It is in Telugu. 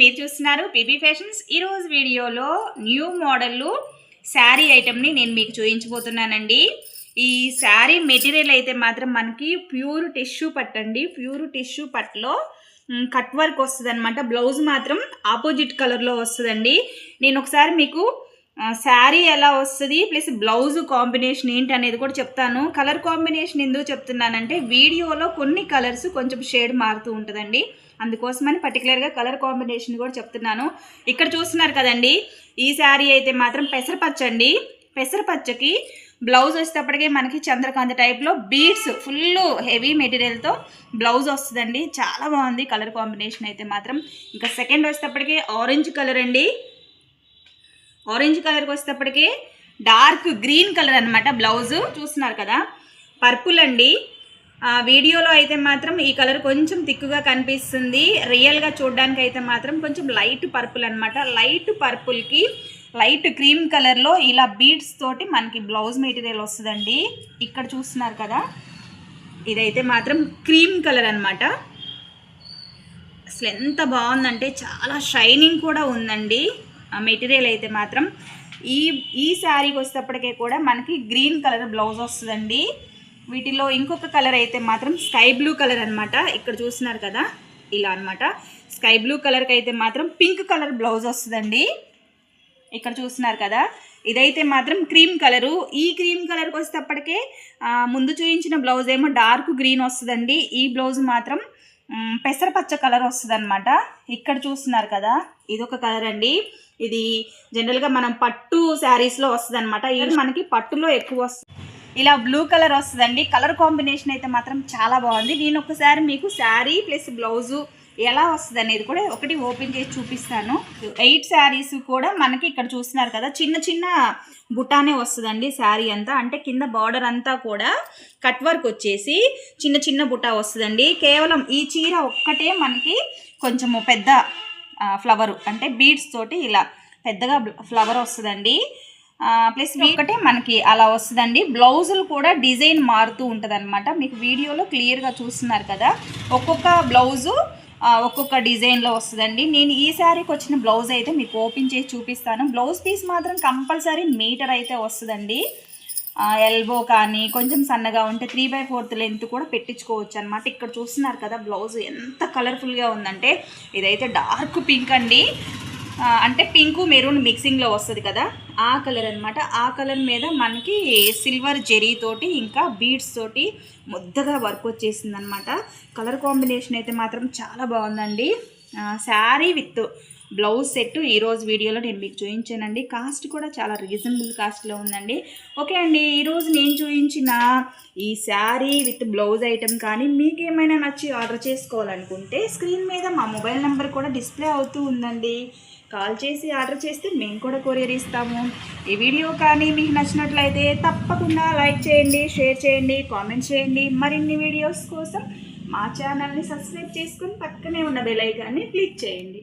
మీరు చూస్తున్నారు పీపీ ఫ్యాషన్స్ ఈరోజు వీడియోలో న్యూ మోడల్లు శారీ ఐటెంని నేను మీకు చూపించబోతున్నానండి. ఈ శారీ మెటీరియల్ అయితే మాత్రం మనకి ప్యూర్ టిష్యూ పట్టండి ప్యూర్ టిష్యూ పట్టులో కట్ వర్క్ వస్తుంది అనమాట బ్లౌజ్ మాత్రం ఆపోజిట్ కలర్లో వస్తుందండి. నేను ఒకసారి మీకు శారీ ఎలా వస్తుంది ప్లస్ బ్లౌజ్ కాంబినేషన్ ఏంటి అనేది కూడా చెప్తాను. కలర్ కాంబినేషన్ ఎందుకు చెప్తున్నానంటే వీడియోలో కొన్ని కలర్స్ కొంచెం షేడ్ మారుతూ ఉంటుందండి. అందుకోసమని పర్టికులర్గా కలర్ కాంబినేషన్ కూడా చెప్తున్నాను. ఇక్కడ చూస్తున్నారు కదండి ఈ శారీ అయితే మాత్రం పెసరపచ్చ అండి. పెసరపచ్చకి బ్లౌజ్ వచ్చేటప్పటికే మనకి చంద్రకాంత టైప్లో బీడ్స్ ఫుల్ హెవీ మెటీరియల్తో బ్లౌజ్ వస్తుందండి. చాలా బాగుంది కలర్ కాంబినేషన్ అయితే మాత్రం. ఇంకా సెకండ్ వచ్చేటప్పటికి ఆరెంజ్ కలర్ అండి. ఆరెంజ్ కలర్కి వచ్చేటప్పటికి డార్క్ గ్రీన్ కలర్ అనమాట బ్లౌజ్. చూస్తున్నారు కదా? పర్పుల్ అండి. వీడియోలో అయితే మాత్రం ఈ కలర్ కొంచెం తిక్కుగా కనిపిస్తుంది. రియల్గా చూడడానికి అయితే మాత్రం కొంచెం లైట్ పర్పుల్ అనమాట లైట్ పర్పుల్కి లైట్ క్రీమ్ కలర్లో ఇలా బీడ్స్ తోటి మనకి బ్లౌజ్ మెటీరియల్ వస్తుందండి. ఇక్కడ చూస్తున్నారు కదా? ఇదైతే మాత్రం క్రీమ్ కలర్ అనమాట అసలు ఎంత బాగుందంటే చాలా షైనింగ్ కూడా ఉందండి. మెటీరియల్ అయితే మాత్రం ఈ ఈ శారీకి వచ్చేటప్పటికే కూడా మనకి గ్రీన్ కలర్ బ్లౌజ్ వస్తుందండి. వీటిలో ఇంకొక కలర్ అయితే మాత్రం స్కై బ్లూ కలర్ అనమాట ఇక్కడ చూస్తున్నారు కదా ఇలా అన్నమాట. స్కై బ్లూ కలర్కి అయితే మాత్రం పింక్ కలర్ బ్లౌజ్ వస్తుందండి. ఇక్కడ చూస్తున్నారు కదా ఇదైతే మాత్రం క్రీమ్ కలరు. ఈ క్రీమ్ కలర్కి వచ్చేటప్పటికే ముందు చూపించిన బ్లౌజ్ ఏమో డార్క్ గ్రీన్ వస్తుందండి. ఈ బ్లౌజ్ మాత్రం పెసరపచ్చ కలర్ వస్తుంది అనమాట ఇక్కడ చూస్తున్నారు కదా ఇది ఒక కలర్ అండి. ఇది జనరల్గా మనం పట్టు శారీస్లో వస్తుంది అనమాట ఇది మనకి పట్టులో ఎక్కువ వస్తుంది. ఇలా బ్లూ కలర్ వస్తుందండి. కలర్ కాంబినేషన్ అయితే మాత్రం చాలా బాగుంది. నేను ఒకసారి మీకు శారీ ప్లస్ బ్లౌజు ఎలా వస్తుంది అనేది కూడా ఒకటి ఓపెన్ చేసి చూపిస్తాను. ఎయిట్ శారీస్ కూడా మనకి ఇక్కడ చూస్తున్నారు కదా. చిన్న చిన్న బుటానే వస్తుందండి శారీ అంతా. అంటే కింద బార్డర్ అంతా కూడా కట్ వర్క్ వచ్చేసి చిన్న చిన్న బుటా వస్తుందండి. కేవలం ఈ చీర ఒక్కటే మనకి కొంచెము పెద్ద ఫ్లవరు అంటే బీడ్స్ తోటి ఇలా పెద్దగా ఫ్లవర్ వస్తుందండి. ప్లస్ ఒక్కటే మనకి అలా వస్తుందండి. బ్లౌజులు కూడా డిజైన్ మారుతూ ఉంటుంది మీకు వీడియోలో క్లియర్గా చూస్తున్నారు కదా. ఒక్కొక్క బ్లౌజు ఒక్కొక్క డిజైన్లో వస్తుందండి. నేను ఈ శారీకి వచ్చిన బ్లౌజ్ అయితే మీకు ఓపెన్ చేసి చూపిస్తాను. బ్లౌజ్ పీస్ మాత్రం కంపల్సరీ మీటర్ అయితే వస్తుందండి. ఎల్బో కానీ కొంచెం సన్నగా ఉంటే త్రీ బై ఫోర్త్ లెంత్ కూడా పెట్టించుకోవచ్చు అనమాట ఇక్కడ చూస్తున్నారు కదా బ్లౌజ్ ఎంత కలర్ఫుల్గా ఉందంటే ఇదైతే డార్క్ పింక్ అండి. అంటే పింకు మెరూన్ మిక్సింగ్లో వస్తుంది కదా ఆ కలర్ అనమాట ఆ కలర్ మీద మనకి సిల్వర్ జెరీ తోటి ఇంకా బీడ్స్ తోటి ముద్దగా వర్క్ వచ్చేసింది అనమాట కలర్ కాంబినేషన్ అయితే మాత్రం చాలా బాగుందండి. శారీ విత్ బ్లౌజ్ సెట్ ఈరోజు వీడియోలో నేను మీకు చూపించానండి. కాస్ట్ కూడా చాలా రీజనబుల్ కాస్ట్లో ఉందండి. ఓకే అండి ఈరోజు నేను చూపించిన ఈ శారీ విత్ బ్లౌజ్ ఐటెం కానీ మీకు ఏమైనా నచ్చి ఆర్డర్ చేసుకోవాలనుకుంటే స్క్రీన్ మీద మా మొబైల్ నెంబర్ కూడా డిస్ప్లే అవుతూ ఉందండి. కాల్ చేసి ఆర్డర్ చేస్తే మేము కూడా కొరియర్ ఇస్తాము. ఈ వీడియో కానీ మీకు నచ్చినట్లయితే తప్పకుండా లైక్ చేయండి షేర్ చేయండి కామెంట్ చేయండి. మరిన్ని వీడియోస్ కోసం మా ఛానల్ని సబ్స్క్రైబ్ చేసుకుని పక్కనే ఉన్న బెల్ ఐకాన్ని క్లిక్ చేయండి.